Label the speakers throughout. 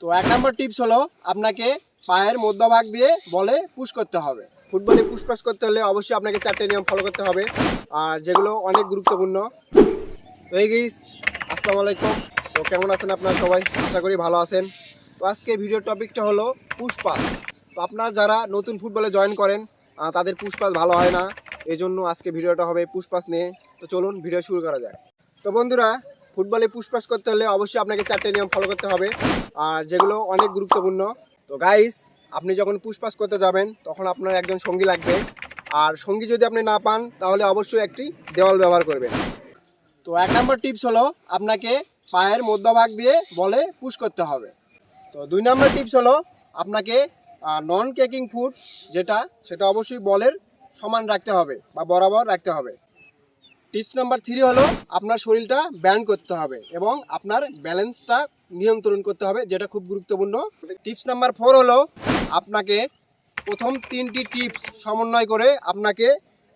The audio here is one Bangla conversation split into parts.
Speaker 1: তো এক নম্বর টিপস হলো আপনাকে পায়ের মধ্যভাগ দিয়ে বলে পুশ করতে হবে। ফুটবলে পুশ পাস করতে হলে অবশ্যই আপনাকে চারটে নিয়ম ফলো করতে হবে। আর যেগুলো অনেক গুরুত্বপূর্ণ। এই গিস আসসালামু আলাইকুম। তো কেমন আছেন আপনারা সবাই? আশা করি ভালো আছেন। তো আজকে ভিডিও টপিকটা হলো পুশ পাস তো আপনারা যারা নতুন ফুটবলে জয়েন করেন তাদের পুশ পাস ভালো হয় না। এই আজকে ভিডিওটা হবে পুশ পাস নিয়ে। তো চলুন ভিডিও শুরু করা যায় তো বন্ধুরা ফুটবলে পুশ পাস করতে হলে অবশ্যই আপনাকে চারটে নিয়ম ফলো করতে হবে। আর যেগুলো অনেক গুরুত্বপূর্ণ। তো গাইস আপনি যখন পুশ পাস করতে যাবেন, তখন আপনার একজন সঙ্গী লাগবে। আর সঙ্গী যদি আপনি না পান, তাহলে অবশ্যই একটি দেওয়াল ব্যবহার করবেন। তো এক নম্বর টিপস হলো আপনাকে পায়ের মধ্যভাগ দিয়ে বলে পুশ করতে হবে। তো দুই নম্বর টিপস হলো আপনাকে নন কেকিং ফুড যেটা, সেটা অবশ্যই বলের সমান রাখতে হবে বা বরাবর রাখতে হবে। টিপস নাম্বার থ্রি হলো আপনার শরীরটা ব্যান্ড করতে হবে এবং আপনার ব্যালেন্সটা নিয়ন্ত্রণ করতে হবে, যেটা খুব গুরুত্বপূর্ণ। টিপস নাম্বার ফোর হলো আপনাকে প্রথম তিনটি টিপস সমন্বয় করে আপনাকে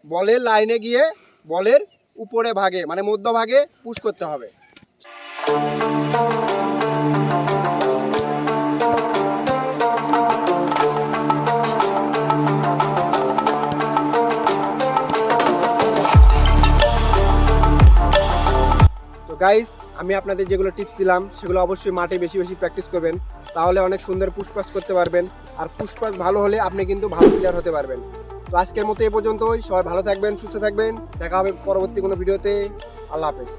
Speaker 1: বলের লাইনে গিয়ে বলের উপরে ভাগে মানে মধ্যভাগে পুশ করতে হবে। তো গাইস আমি আপনাদের যেগুলো টিপস দিলাম, সেগুলো অবশ্যই মাঠে বেশি বেশি প্র্যাকটিস করবেন। তাহলে অনেক সুন্দর পুষ্পাস করতে পারবেন। আর পুষ্পাস ভালো হলে আপনি কিন্তু ভালো প্লেয়ার হতে পারবেন। তো আজকের মতো এই পর্যন্তই। সবাই ভালো থাকবেন, সুস্থ থাকবেন। দেখা হবে পরবর্তী কোনো ভিডিওতে আল্লাহ হাফেজ।